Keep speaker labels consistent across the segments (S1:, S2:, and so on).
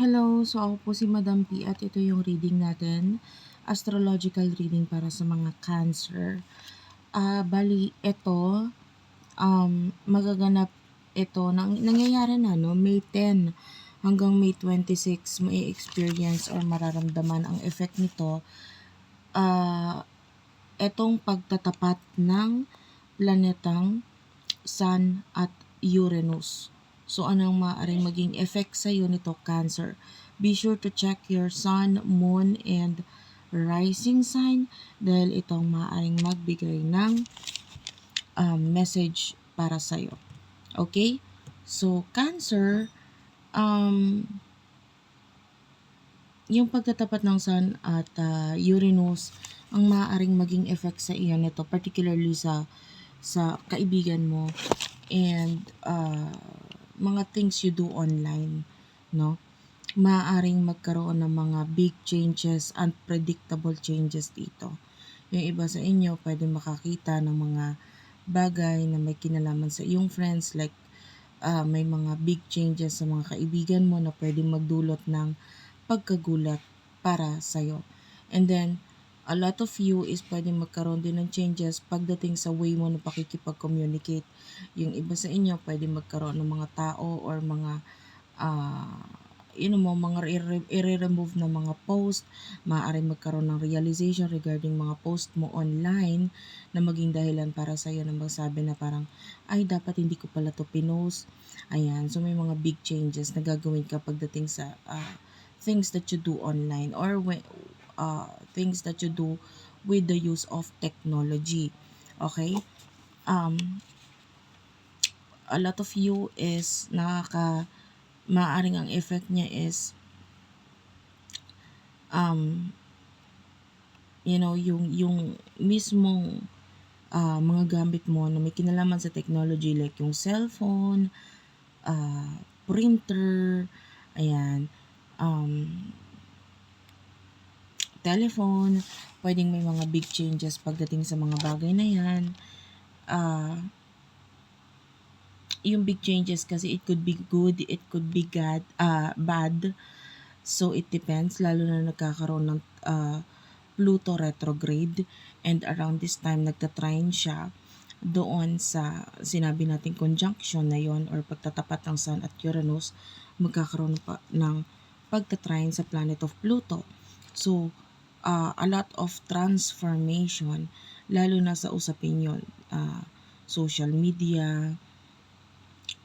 S1: Hello, so ako po si Madam P at ito yung reading natin. Astrological reading para sa mga Cancer. Ah, bali ito um magaganap ito nang nangyayari na no May 10 hanggang May 26 may experience or mararamdaman ang effect nito ah etong pagtatapat ng planetang Sun at Uranus. So, anong maaaring maging effect sa iyo nito, Cancer? Be sure to check your sun, moon, and rising sign dahil itong maaaring magbigay ng um, message para sa iyo. Okay? So, Cancer, um, yung pagtatapat ng Sun at uh, Uranus ang maaaring maging effect sa iyo nito, particularly sa sa kaibigan mo and uh, mga things you do online, no? Maaaring magkaroon ng mga big changes, unpredictable changes dito. Yung iba sa inyo pwede makakita ng mga bagay na may kinalaman sa iyong friends like uh, may mga big changes sa mga kaibigan mo na pwedeng magdulot ng pagkagulat para sa'yo. And then, a lot of you is pwedeng magkaroon din ng changes pagdating sa way mo na pakikipag-communicate. Yung iba sa inyo pwedeng magkaroon ng mga tao or mga uh, you know mga i-remove na mga post, maaaring magkaroon ng realization regarding mga post mo online na maging dahilan para sa iyo na magsabi na parang, ay, dapat hindi ko pala to pinost. Ayan, so may mga big changes na gagawin ka pagdating sa uh, things that you do online or when, uh, things that you do with the use of technology. Okay? Um, a lot of you is nakaka maaring ang effect niya is um you know yung yung mismong uh, mga gamit mo na may kinalaman sa technology like yung cellphone, uh, printer, ayan, um, telephone, pwedeng may mga big changes pagdating sa mga bagay na yan. Uh, yung big changes kasi it could be good, it could be bad, uh, bad. So it depends lalo na nagkakaroon ng uh, Pluto retrograde and around this time nagtatrine siya doon sa sinabi nating conjunction na yon or pagtatapat ng Sun at Uranus magkakaroon pa ng pagtatrine sa planet of Pluto. So, uh, a lot of transformation, lalo na sa usapin yun, uh, social media,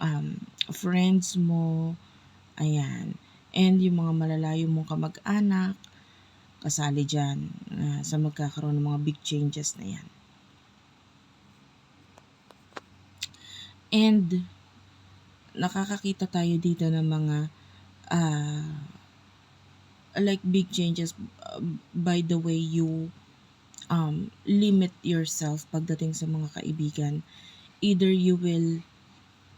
S1: um, friends mo, ayan, and yung mga malalayo mong kamag-anak, kasali dyan uh, sa magkakaroon ng mga big changes na yan. And, nakakakita tayo dito ng mga uh, like big changes uh, by the way you um, limit yourself pagdating sa mga kaibigan. Either you will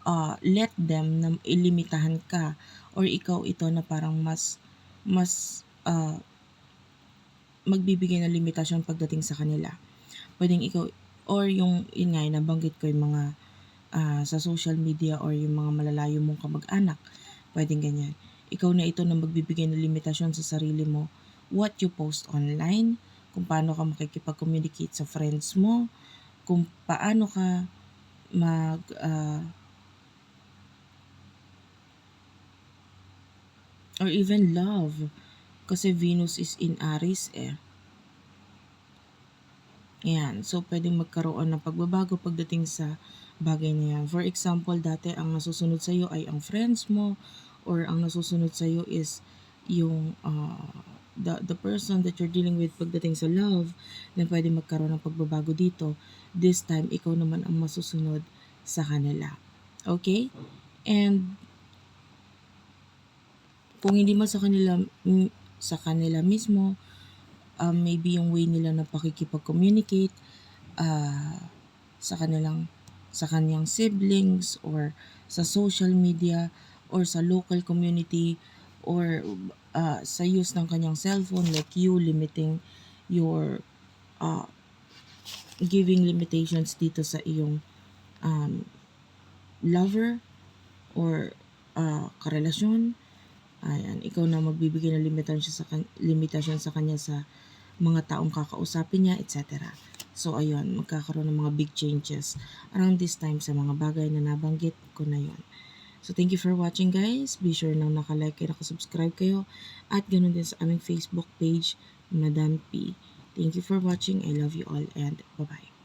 S1: uh, let them na ilimitahan ka or ikaw ito na parang mas mas uh, magbibigay ng limitasyon pagdating sa kanila. Pwedeng ikaw or yung yun nga nabanggit ko yung mga uh, sa social media or yung mga malalayo mong kamag-anak. Pwedeng ganyan ikaw na ito na magbibigay ng limitasyon sa sarili mo. What you post online, kung paano ka makikipag-communicate sa friends mo, kung paano ka mag uh, or even love kasi Venus is in Aries eh. Yan. So, pwedeng magkaroon ng pagbabago pagdating sa bagay na yan. For example, dati ang nasusunod sa iyo ay ang friends mo, or ang nasusunod sa iyo is yung uh, the, the person that you're dealing with pagdating sa love, then pwede magkaroon ng pagbabago dito. This time, ikaw naman ang masusunod sa kanila. Okay? And kung hindi man sa kanila sa kanila mismo, um, maybe yung way nila na pakikipag-communicate uh, sa kanilang sa kanyang siblings or sa social media or sa local community or uh, sa use ng kanyang cellphone like you limiting your uh, giving limitations dito sa iyong um, lover or uh, karelasyon Ayan, ikaw na magbibigay ng limitasyon siya sa limitasyon sa kanya sa mga taong kakausapin niya, etc. So ayun, magkakaroon ng mga big changes around this time sa mga bagay na nabanggit ko na yon. So thank you for watching guys. Be sure na nakalike kayo, nakasubscribe kayo at ganun din sa aming Facebook page, Madam P. Thank you for watching. I love you all and bye-bye.